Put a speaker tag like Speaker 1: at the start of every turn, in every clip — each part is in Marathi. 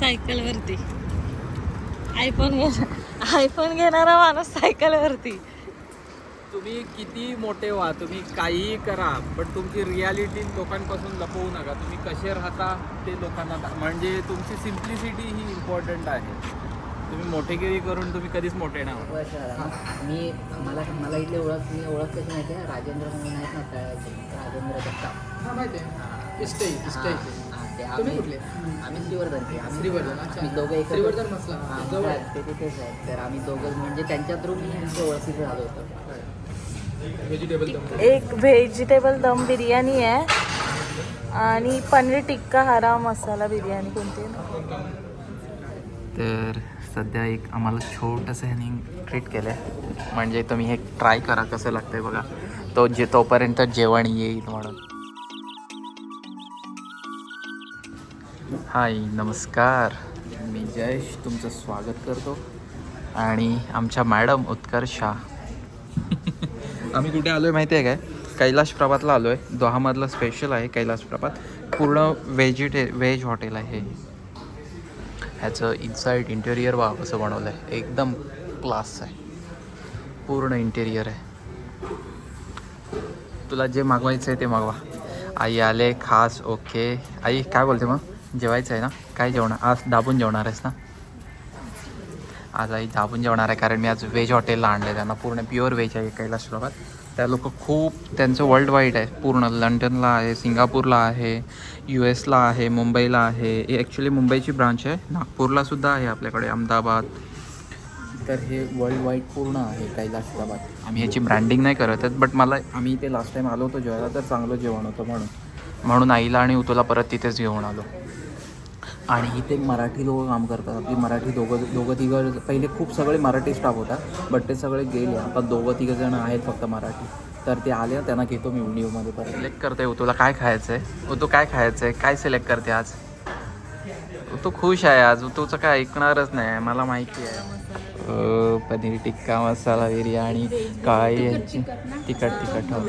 Speaker 1: सायकल वरती आयफोन घेणार आयफोन घेणारा माणूस सायकल वरती
Speaker 2: तुम्ही किती मोठे व्हा तुम्ही काहीही करा पण तुमची रियालिटी लोकांपासून लपवू नका. तुम्ही कसे राहता ते लोकांना म्हणजे तुमची सिम्प्लिसिटी ही इम्पॉर्टंट आहे. तुम्ही मोठेगिरी करून तुम्ही कधीच मोठे
Speaker 3: झाला मी मला मला इथली ओळख मी ओळख कशी माहिती आहे राजेंद्र म्हणून आहेत ना राजेंद्र जगताप
Speaker 4: हा माहिती आहे. ते.
Speaker 3: हा,
Speaker 4: तुम्ही कुठले?
Speaker 3: आम्ही श्रीवर्धनचे आम्ही
Speaker 4: श्रीवर्धन, अच्छा.
Speaker 3: आम्ही दोघं एकत्र-
Speaker 4: श्रीवर्धन मसला,
Speaker 3: हा,
Speaker 4: जवळ आहे.
Speaker 3: मसला, ते तिथेच आहेत. तर आम्ही दोघं म्हणजे त्यांच्या थ्रू मी यांच्या ओळखीचं झालो होतो.
Speaker 4: व्हेजिटेबल दम.
Speaker 1: एक व्हेजिटेबल दम बिर्याणी आहे. आणि पनीर टिक्का हरा मसाला बिर्याणी कोणती आहे? ना
Speaker 2: तर सध्या एक आम्हाला छोटंसं ह्याने ट्रीट केलं आहे म्हणजे तुम्ही हे ट्राय करा कसं लागतंय बघा. तो जे तोपर्यंत जेवण येईल म्हणून. हाय नमस्कार. मी जयेश तुमचं स्वागत करतो. आणि आमच्या मॅडम उत्कर्षा आम्ही कुठे आलो आहे माहिती आहे काय? कैलाश प्रभातला आलो आहे दोहामधलं स्पेशल आहे कैलाश प्रभात. पूर्ण व्हेजिटे व्हेज हॉटेल आहे ह्याचं इनसाईड इंटेरियर वा असं बनवलं आहे एकदम क्लास आहे. पूर्ण इंटेरियर आहे. तुला जे मागवायचं आहे ते मागवा. आई आले खास ओके आई काय बोलते मग? जेवायचं आहे ना? काय जेवणार? आज दाबून जेवणार आहेस ना? आज आई दाबून जेवणार आहे कारण मी आज व्हेज हॉटेलला आणलं त्यांना. पूर्ण प्युअर व्हेज आहे कैलाश त्या लोक खूप त्यांचं वर्ल्ड वाईड आहे. पूर्ण लंडनला आहे सिंगापूरला आहे यू एसला आहे मुंबईला आहे. हे ॲक्च्युली मुंबईची ब्रांच आहे. नागपूरला सुद्धा आहे आपल्याकडे अहमदाबाद. तर हे वर्ल्ड वाईड पूर्ण आहे कैलाश आम्ही याची ब्रँडिंग नाही करत आहेत बट मला आम्ही इथे लास्ट टाईम आलो होतो जेवायला तर चांगलं जेवण होतं म्हणून. म्हणून आईला आणि उतोला परत तिथेच घेऊन आलो. आणि इथे मराठी लोक काम करतात. आपली मराठी दोघं दोघं तिघं पहिले खूप सगळे मराठी स्टाफ होता बट ते सगळे गेले. आता दोघं तिघं जण आहेत फक्त मराठी. तर ते आले त्यांना घेतो मी व्हिडिओमध्ये परत. सिलेक्ट करते तुला काय खायचं आहे तू काय खायचं आहे काय सिलेक्ट करते आज? तू खुश आहे आज. तुझं काय ऐकणारच नाही. मला माहिती आहे. पनीर टिक्का मसाला बिर्याणी काय यांची? तिखट तिखट हो.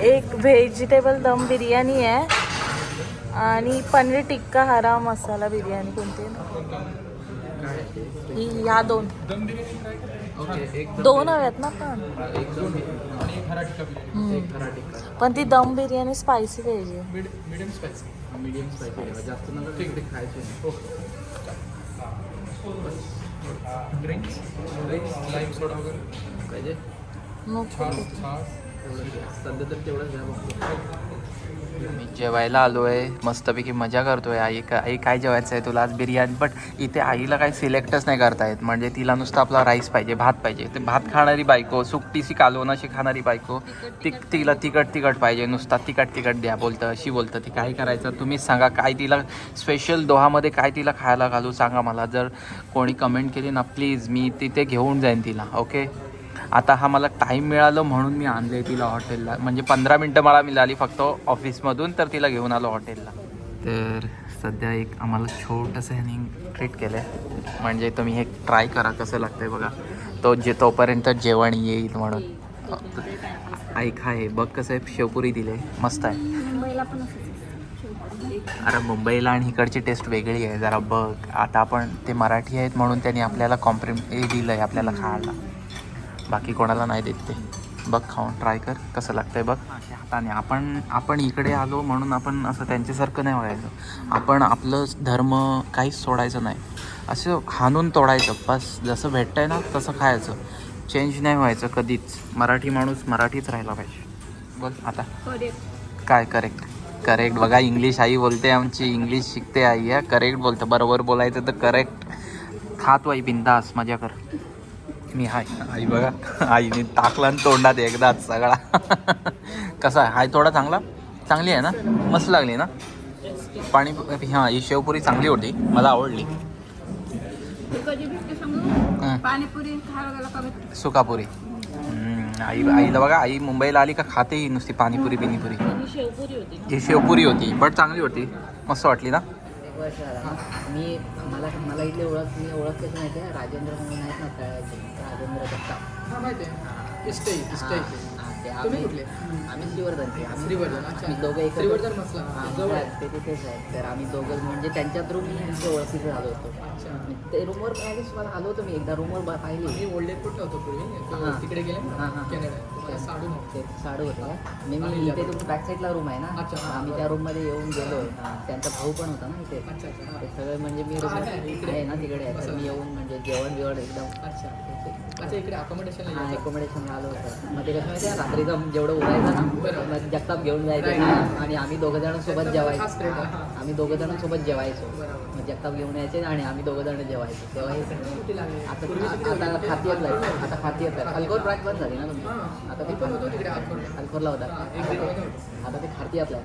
Speaker 1: एक व्हेजिटेबल दम बिर्याणी आहे. आणि पनीर टिक्का हरा मसाला बिर्याणी कोणती? ही या दोन. दोन हव्यात ना पण? पण ती दम बिर्याणी स्पायसी पाहिजे
Speaker 4: छास
Speaker 2: सध्या तर तेवढंच द्या मी जेवायला आलो आहे मस्तपैकी मजा करतोय. आई का आई काय जेवायचं आहे तुला आज बिर्याणी? बट इथे आईला काही सिलेक्टच नाही करता येत म्हणजे तिला नुसतं आपला राईस पाहिजे भात पाहिजे. ते भात खाणारी बायको सुकटीशी कालवण अशी खाणारी बायको ती तिला तिखट तिखट पाहिजे. नुसता तिखट तिखट द्या बोलतं अशी बोलतं ती. काय करायचं? तुम्हीच सांगा. काय तिला स्पेशल दोहामध्ये काय तिला खायला घालू सांगा मला. जर कोणी कमेंट केली ना प्लीज मी तिथे घेऊन जाईन तिला ओके आता हा मला टाईम मिळालं म्हणून मी आणले तिला हॉटेलला. म्हणजे पंधरा मिनटं मला मिळाली फक्त ऑफिसमधून तर तिला घेऊन आलो हॉटेलला. तर सध्या एक आम्हाला छोटंसं ह्याने ट्रीट केलं आहे म्हणजे तुम्ही हे ट्राय करा कसं लागतंय बघा. तो जे तोपर्यंत जेवण येईल म्हणून. ऐक आहे बघ कसं आहे. शेवपुरी दिले. मस्त आहे. अरे मुंबईला आणि इकडची टेस्ट वेगळी आहे. जरा बघ. आता आपण ते मराठी आहेत म्हणून त्यांनी आपल्याला कॉम्प्रिम हे दिलं आहे आपल्याला खायला. बाकी कोणाला नाही देत ते. बघ खाऊन ट्राय कर कसं लागतंय बघ. हाताने. आपण आपण इकडे आलो म्हणून आपण असं त्यांच्यासारखं नाही व्हायचं. आपण आपलं धर्म काहीच सोडायचं नाही. असं हाणून तोडायचं. बस जसं भेटतंय ना तसं खायचं. चेंज नाही व्हायचं कधीच. मराठी माणूस मराठीच राहायला पाहिजे. बोल आता. काय करेक्ट करेक्ट बघा इंग्लिश आई बोलते आमची. इंग्लिश शिकते आई आहे करेक्ट बोलतं. बरोबर बोलायचं तर करेक्ट खात वाई बिंदास. मजा कर. मी हाय. आई बघा आईने टाकला आणि तोंडात एकदाच सगळा. कसा आहे? हाय थोडा चांगला? चांगली आहे ना? मस्त लागली ना? पाणी हां ही शेवपुरी चांगली होती. मला आवडली. सुकापुरी. हम्म, आई आईला बघा आई मुंबईला आली का खाते ही नुसती पाणीपुरी बिनीपुरी.
Speaker 1: शेवपुरी होती
Speaker 2: ही शेवपुरी होती बट चांगली होती. मस्त वाटली ना?
Speaker 3: मी मला मला इथली ओळख मी ओळख कशी माहिती आहे राजेंद्र म्हणून आहेत ना राजेंद्र जगताप
Speaker 4: हा माहिती आहे. ते. तुम्ही
Speaker 3: आम्ही
Speaker 4: कुठले?
Speaker 3: आम्ही श्रीवर्धनचे आम्ही
Speaker 4: श्रीवर्धन अच्छा.
Speaker 3: आम्ही दोघं एकत्र-
Speaker 4: श्रीवर्धन मसला जवळ. आहे.
Speaker 3: ते तिथेच आहे तर आम्ही दोघं म्हणजे त्यांच्या थ्रू मी ओळखीचे झालो होतो. ते रूमवर आलो होतो मी एकदा. रूमवर पाहिली.
Speaker 4: मी ओल्ड एअरपोर्टला होतो पूर्वी. तिकडे गेले. कॅनडा. साडू
Speaker 3: ते साडू होते मी इथे बॅक साईडला रूम आहे ना? आम्ही त्या रूममध्ये येऊन गेलो. त्यांचा भाऊ पण होता ना इथे. सगळं म्हणजे मी
Speaker 4: आहे, आहे,
Speaker 3: ना तिकडे मी येऊन म्हणजे जेवण बिवण एकदम
Speaker 4: अच्छा अच्छा इकडे अकोमोडेशनला
Speaker 3: हा अकोमोडेशनला आलो होतो. मग ते कसं माहिती रात्रीचा जेवढं उरायचं ना
Speaker 4: बरोबर.
Speaker 3: मग जगताप घेऊन जायचं. ना आणि आम्ही दोघं जण सोबत
Speaker 4: खास
Speaker 3: जेवायचो हा. आम्ही दोघं जण सोबत जेवायचो.
Speaker 4: बरोबर.
Speaker 3: मग जगताप घेऊन यायचे आणि आम्ही दोघं जण जेवायचो. तेव्हा हे
Speaker 4: किती लागले.
Speaker 3: आता
Speaker 4: पूर्वी किती
Speaker 3: आता
Speaker 4: होते?
Speaker 3: खातीयत आहे. आता खातीयत आहे. अल्कोर ब्रँच बंद झाली ना तुमची?
Speaker 4: हां.
Speaker 3: आता
Speaker 4: मी पण होतो तिकडे. अल्कोरला
Speaker 3: होता.
Speaker 4: हां, एक दीड महिने होतो.
Speaker 3: आता ते खाती
Speaker 4: अच्छा.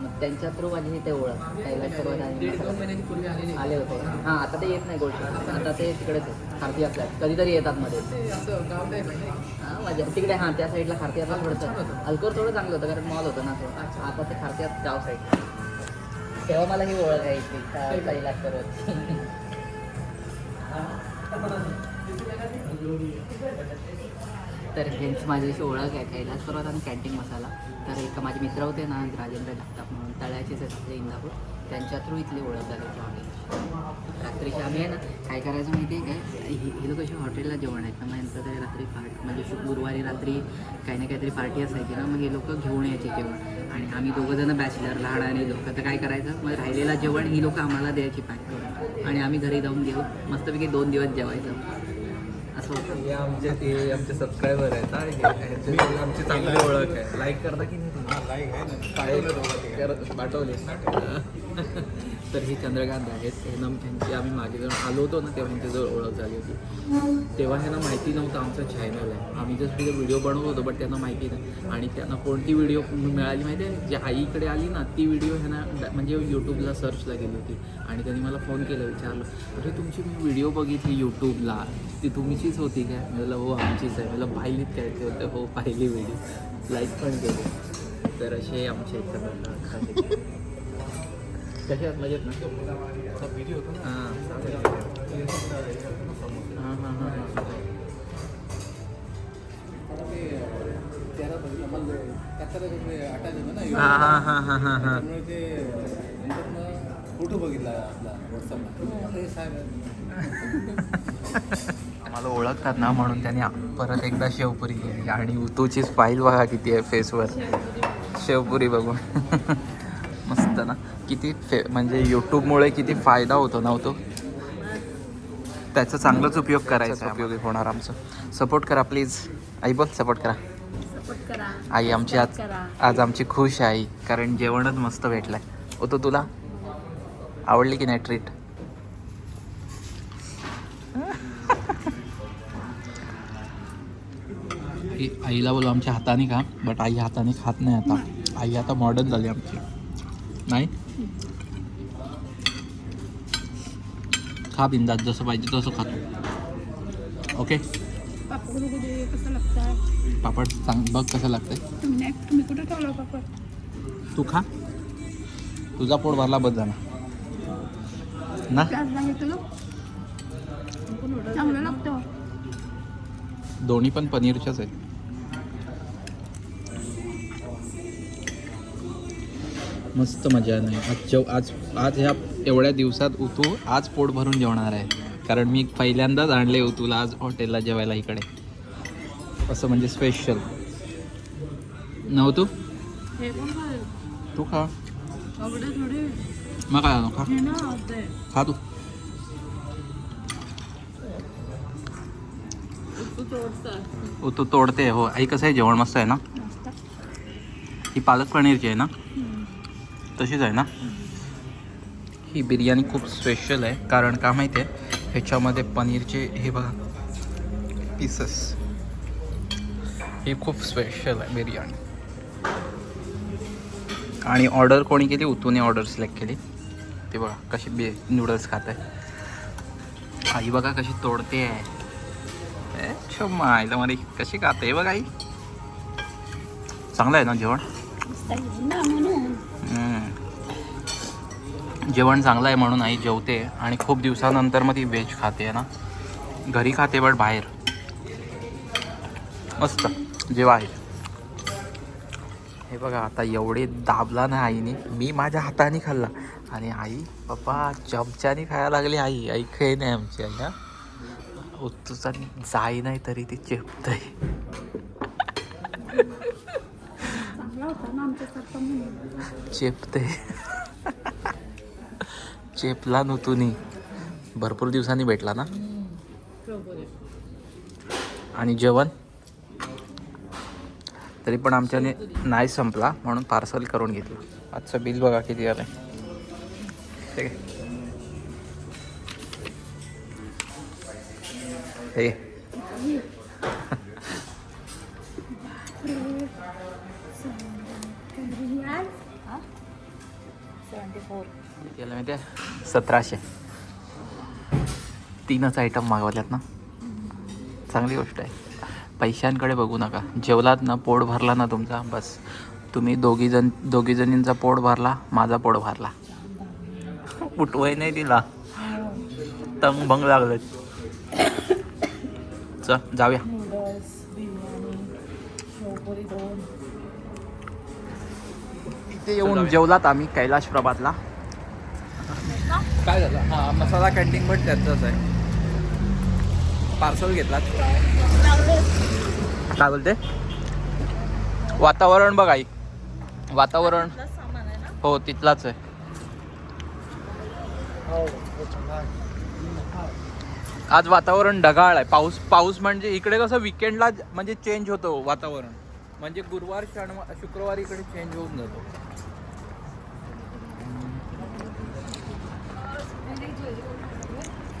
Speaker 3: मग त्यांच्या थ्रू माझी ते ओळख. कैलाश पर्वत आणि
Speaker 4: दीड दोन महिन्याची पूर्वी आलेली
Speaker 3: आले होते. हां आता ते येत नाही गोष्ट. आता ते तिकडेच आहे. खारती आपल्या कधीतरी येतात मध्ये. हां माझ्या तिकडे हां त्या साईडला खारतीयातला
Speaker 4: छान
Speaker 3: थोडंसं. अल्कोर थोडं चांगलं होतं कारण मॉल होतं ना तो. आता ते खारतीयात गाव साईड तेव्हा मला ही ओळख आहे इथे का- कैलाश पर्वत तर हेच माझी अशी ओळख आहे कैलास पर्वत आणि कॅन्टीन मसाला. तर एक माझे मित्र होते ना राजेंद्र जगताप म्हणून तळ्याचेच आहेत आपले इंदापूर. त्यांच्या थ्रू इथली ओळख झाली त्या हॉटेलची रात्रीची आम्ही आहे ना काय करायचं माहिती आहे काय? हे हे लोक असे हॉटेलला जेवण आहेत. ना मग यांचं ते रात्री पार्टी म्हणजे गुरुवारी रात्री काही ना काहीतरी पार्टी असायची ना मग हे लोक घेऊन यायचे जेवण. आणि आम्ही दोघं जण बॅचलर लहान आणि लोक. तर काय करायचं? मग राहिलेलं जेवण ही लोक आम्हाला द्यायची पॅक करून. आणि आम्ही घरी जाऊन घेऊ मस्तपैकी दोन दिवस जेवायचं.
Speaker 5: हे आमचे ते आमचे सबस्क्रायबर आहेत. हा. हे- ह्यांची आमची चांगली ओळख आहे. लाईक करता की नाही तुम्ही? करत- पाठवले. तर हे चंद्रकांत आहेत. हे ह्यांची आम्ही मागे जाऊन आलो होतो ना तेव्हा ह्यांच्याजवळ ओळख झाली होती. तेव्हा ह्यांना माहिती नव्हतं आमचं चॅनल आहे. आम्ही जस्ट तिथे व्हिडिओ बनवत होतो बट त्यांना माहिती नाही. आणि त्यांना कोणती व्हिडिओ मिळाली माहिती आहे? जी आईकडे आली ना ती व्हिडिओ ह्यांना म्हणजे यूट्यूबला सर्चला गेली होती. आणि त्यांनी मला फोन केला विचारलं अरे तुमची मी व्हिडिओ बघितली यूट्यूबला ती तुमचीच होती काय? म्हणलं हो आमचीच आहे. मला पाहिलीत काय? ते होतं हो पाहिली व्हिडिओ लाईक पण केली. तर असे आमचे आहेत कसे आहेत? मजेत ना? हां. हां हां हां हां हां हां. हां हां हां हां
Speaker 6: फोटो बघितला आपला
Speaker 2: मला ओळखतात ना म्हणून त्यांनी परत एकदा शेवपुरी केली. आणि उतूचीच फाईल बघा किती आहे फेसवर शेवपुरी बघून. मस्त ना. किती फे म्हणजे यूट्यूबमुळे किती फायदा होतो ना हो तो? त्याचा चांगलाच उपयोग करायचा उपयोगी होणार आमचं. सपोर्ट करा प्लीज आई बोल सपोर्ट करा.
Speaker 7: सपोर्ट करा.
Speaker 2: आई आमची आज आज आमची खुश आहे आई कारण जेवणच मस्त भेटलंय. होतो तुला? आवडली की नाही ट्रीट आईला बोलू आमच्या हाताने खा बट आई हाताने खात नाही आता. आई आता मॉडर्न झाली आमची. नाही? खा बिंदात जसं पाहिजे तसं खातो. ओके
Speaker 7: पापड बघू दे कसं लागतं
Speaker 2: पापड सांग बघ कसं लागतंय. तू खा. तुझा पोट भरला बस झाला. ना? दोन्ही पण पनीरच्याच आहेत. मस्त मजा नाही आज जेव आज आज ह्या एवढ्या दिवसात उतू आज पोट भरून जेवणार आहे. कारण मी पहिल्यांदाच आणले उतूला आज हॉटेलला जेवायला इकडे. असं म्हणजे स्पेशल नव्हतू तू खा. मग काय? खा. खा तू.
Speaker 7: तू तोडतं.
Speaker 2: उतू तोडते हो. आई कसं आहे? जेवण मस्त आहे ना? ही पालक पनीरची आहे ना? तशीच आहे ना? ही बिर्याणी खूप स्पेशल आहे. कारण का माहिती आहे ह्याच्यामध्ये पनीरचे हे बघा पीसेस हे खूप स्पेशल आहे बिर्याणी. आणि ऑर्डर कोणी केली? उतूने ऑर्डर सिलेक्ट केली. ते बघा कशी बे नूडल्स खात आहे. आई बघा कशी तोडते आहे. ए, छम्मा आईला मध्ये कशी खाते? बघा आई. चांगलं आहे ना जेवण?
Speaker 7: ना म्हणून
Speaker 2: जेवण चांगलं आहे म्हणून आई जेवते आणि खूप दिवसानंतर मग ती व्हेज खाते ना. घरी खाते बट बाहेर. मस्त. जेव्हा आहे. हे बघा आता एवढे दाबला ना आईने. मी माझ्या हाताने खाल्ला. आणि आई पप्पा चमच्याने खायला लागली आई. आई नाही आमची आई ना उत्तुचा जाई नाही तरी ती चेपतय.
Speaker 7: होता ना आमच्यासारखा म्हणून
Speaker 2: चेपते. चेपला नव्हतुनी भरपूर दिवसांनी भेटला ना? आणि जेवण? तरी पण आमच्याने नाही संपला म्हणून पार्सल करून घेतलं. आजचं बिल बघा किती आलंय. ठीक आहे हे. आलं माहिती आहे? सतराशे. तीनच आयटम मागवल्यात ना? चांगली गोष्ट आहे. पैशांकडे बघू नका. जेवलात ना पोट भरला ना तुमचा बस. तुम्ही दोघी जण दोघी जणींचा पोट भरला माझा पोट भरला. उठवाय नाही दिला तंग भंग लागलं चल जाऊया
Speaker 1: नूडल्स बिर्याणी शेवपुरी दोन
Speaker 2: इथे येऊन जेवलात आम्ही कैलाश प्रभातला.
Speaker 5: काय झालं? हा मसाला कॅन्टीन पण त्याचाच आहे. पार्सल घेतला
Speaker 2: काय बोलते? वातावरण बघ आई. वातावरण.
Speaker 1: सामान आहे ना?
Speaker 2: हो तिथलाच आहे. आज वातावरण ढगाळ आहे. पाऊस पाऊस म्हणजे इकडे कसं विकेंडला म्हणजे चेंज होतो वातावरण. म्हणजे गुरुवार शनिवार शुक्रवार इकडे चेंज होऊन जातो.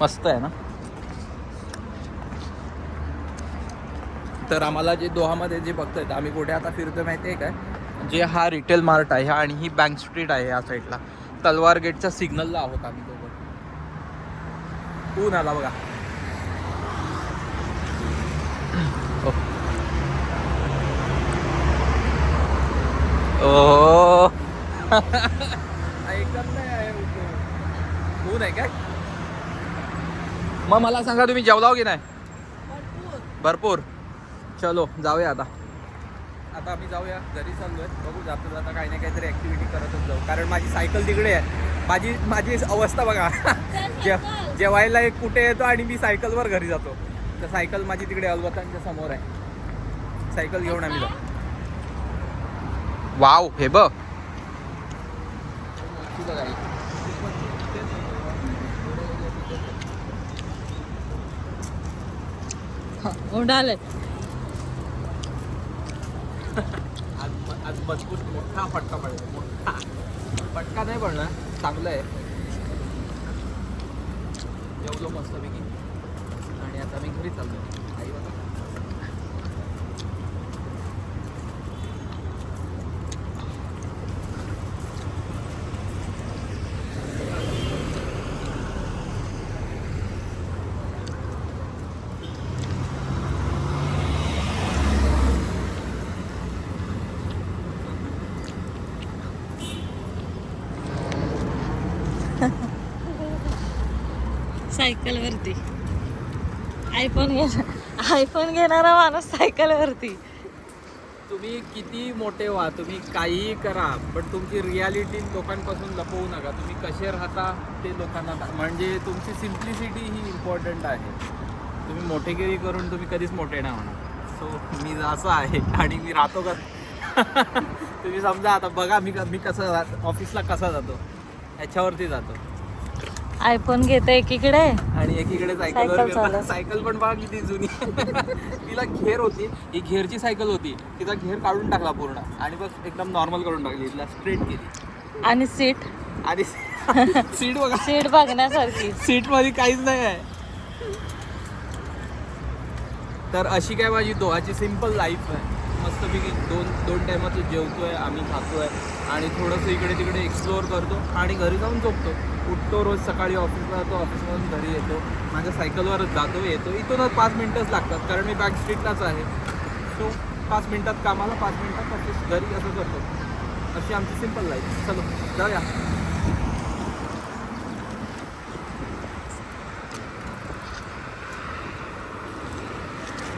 Speaker 2: मस्त आहे ना? तर आम्हाला जे दोहामध्ये जे बघतायत आम्ही कुठे आता फिरतोय माहिती आहे काय? जे हा रिटेल मार्ट आहे आणि ही बँक स्ट्रीट आहे या साईडला तलवार गेटच्या सिग्नलला आहोत आम्ही दोघं. ऊन आला बघा? ओ. ऐकत नाही आहे ऊन. ऊन आहे काय मग मला सांगा तुम्ही जेवलाव की नाही? भरपूर. चलो जाऊया आता. आता आम्ही जाऊया घरी चाललोय. बघू जातो जाता काही ना काहीतरी ऍक्टिव्हिटी करतच जाऊ. कारण माझी सायकल तिकडे आहे. माझी माझी अवस्था बघा. जे जेवायला एक कुठे येतो आणि मी सायकलवर घरी जातो. तर सायकल माझी तिकडे अलवतांच्या समोर आहे. सायकल घेऊन आम्ही जाऊ. वाव हे बघ. ही.
Speaker 1: उडाले
Speaker 5: आज मजबूत मोठा फटका पडला मोठा. फटका नाही पडला चांगलं आहे. जेवलो मस्तपैकी आणि आता मी घरी चाललो आई बघा
Speaker 1: सायकल वरती. आयफोन घेणार आयफोन घेणारा माणूस सायकल वरती.
Speaker 5: तुम्ही किती मोठे व्हा तुम्ही काहीही करा पण तुमची रियालिटी लोकांपासून लपवू नका. तुम्ही कसे राहता ते लोकांना म्हणजे तुमची सिम्प्लिसिटी ही इम्पॉर्टंट आहे. तुम्ही मोठेगिरी करून तुम्ही कधीच मोठे नाही म्हणा सो मी असं आहे आणि मी राहतो का? तुम्ही समजा आता बघा मी क- मी कसं ऑफिसला कसा जातो? याच्यावरती जातो.
Speaker 1: आयफोन घेते एकीकडे.
Speaker 5: आणि एकीकडे
Speaker 1: सायकल
Speaker 5: सायकल पण बघा किती जुनी. तिला घेर होती. ही घेरची सायकल होती. तिचा घेर काढून टाकला पूर्ण. आणि बस एकदम नॉर्मल करून टाकली. तिला स्ट्रेट केली.
Speaker 1: आणि सीट
Speaker 5: आणि सीट बघा.
Speaker 1: सीट बघण्यासारखी.
Speaker 5: सीटमध्ये काहीच नाही आहे. तर अशी काय माझी दोहाची सिंपल लाईफ आहे. मस्तपैकी दोन दोन टायमाचं आहे आम्ही खातो आहे आणि थोडंसं इकडे तिकडे एक्सप्लोअर करतो आणि घरी जाऊन झोपतो. उठतो रोज सकाळी ऑफिसला जातो ऑफिसमधून घरी येतो. माझ्या सायकलवरच जातो येतो. इथूनच पाच मिनटंच लागतात कारण मी बॅक स्ट्रीटलाच आहे. सो पाच मिनटात कामाला पाच मिनटात ऑफिस घरी असं करतो. अशी आमची सिंपल लाईफ चलो जाऊया.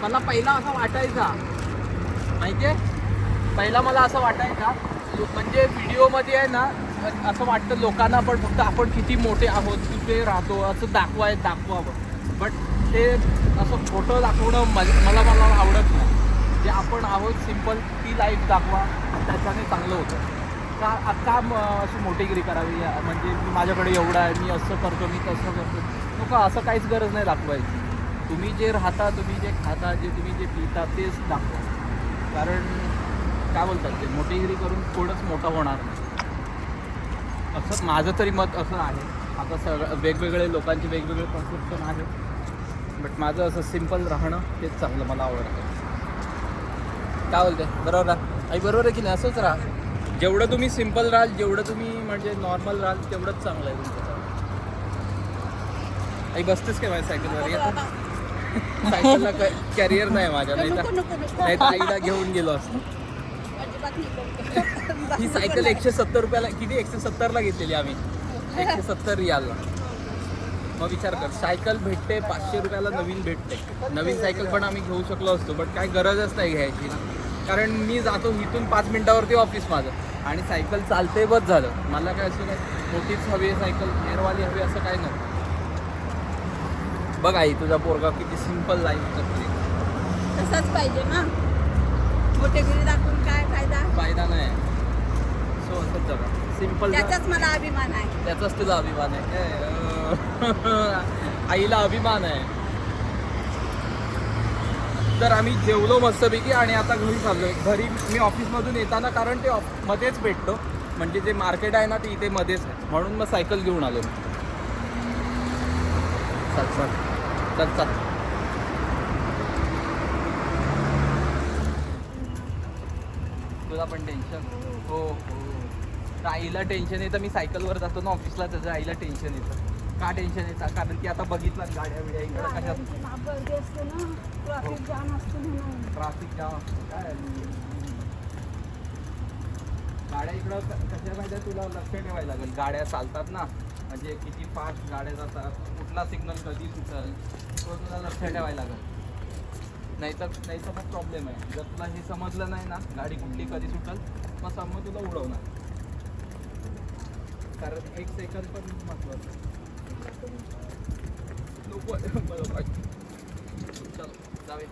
Speaker 5: मला पहिला असा वाटायचा माहितीये?
Speaker 2: पहिला मला असं वाटायचं लो- म्हणजे व्हिडिओमध्ये आहे ना असं वाटतं लोकांना पण फक्त आपण किती मोठे आहोत कुठे राहतो असं दाखवाय दाखवावं. बट ते असं फोटो दाखवणं मला मला आवडत नाही. जे आपण आहोत सिंपल ती लाईफ दाखवा त्याच्याने चांगलं होतं. का का म- अशी मोठीगिरी करावी? या- म्हणजे मी माझ्याकडे एवढं आहे मी असं करतो मी तसं करतो. नको असं काहीच गरज नाही दाखवायची. तुम्ही जे राहता तुम्ही जे खाता जे तुम्ही जे पिता तेच दाखवा. कारण काय बोलतात ते मोठीगिरी करून थोडंच मोठं होणार नाही. असं माझं तरी मत असं आहे. आता सगळं वेगवेगळे लोकांचे वेगवेगळे परसेप्शन आहे. बट माझं असं सिंपल राहणं तेच चांगलं मला आवडतं. काय बोलते? बरोबर आहे आई बरोबर आहे की नाही? असंच राहा. जेवढं तुम्ही सिंपल राहाल जेवढं तुम्ही म्हणजे नॉर्मल राहाल तेवढंच चांगलं आहे तुमचं. आई बसतेस काय माझ्या सायकलवर कॅरियर नाही माझ्या नाही तर आईला घेऊन गेलो असतो. ही सायकल एकशे सत्तर रुपयाला किती? एकशे सत्तरला घेतलेली आम्ही. एकशे सत्तर रियालला. मग विचार कर सायकल भेटते पाचशे रुपयाला नवीन भेटते. नवीन सायकल पण आम्ही घेऊ शकलो असतो बट काय गरजच नाही घ्यायची. कारण मी जातो इथून पाच मिनिटावरती ऑफिस माझं. आणि सायकल चालते बस झालं. मला काय असं काय मोठीच हवी आहे सायकल गेअरवाली हवी असं काय नाही बघ आई तुझा पोरगा किती सिंपल लाईफ जगते
Speaker 8: तसंच पाहिजे ना. मोठेगिरी दाखवून काय फायदा?
Speaker 2: फायदा नाही. सो असंच जगा सिंपल
Speaker 8: त्याचाच मला अभिमान आहे.
Speaker 2: त्याचाच तुझा अभिमान आहे. काय आईला अभिमान आहे. तर आम्ही जेवलो मस्तपैकी आणि आता घरी चाललोय. घरी मी ऑफिसमधून येताना कारण ते ऑफ- मध्येच भेटतो म्हणजे जे मार्केट आहे ना ते इथे मध्येच आहे. म्हणून मग सायकल घेऊन आलो मी. चल चल. चल चल. तुला पण टेन्शन हो हो. आईला टेन्शन येतं. मी सायकलवर जातो ना ऑफिसला त्याचं आईला टेन्शन येतं. का टेन्शन येतं? कारण की आता बघितलं गाड्या बिड्या इकडं
Speaker 8: ट्रॅफिक जाम असते
Speaker 2: जाम काय गाड्या इकडं कशा माहिती आहे? तुला लक्ष ठेवायला लागेल. गाड्या चालतात ना. म्हणजे किती फास्ट गाड्या जातात कुठला सिग्नल कधी सुटेल तो तुला लक्ष ठेवायला लागेल. नाही तर नाही तर मग प्रॉब्लेम आहे. जर तुला हे समजलं नाही ना गाडी कुठली कधी सुटेल मग सम मग तुला उडवणार. कारण एक सेकंद पण महत्वाचं आहे. नको वाटतं. चल जाऊया.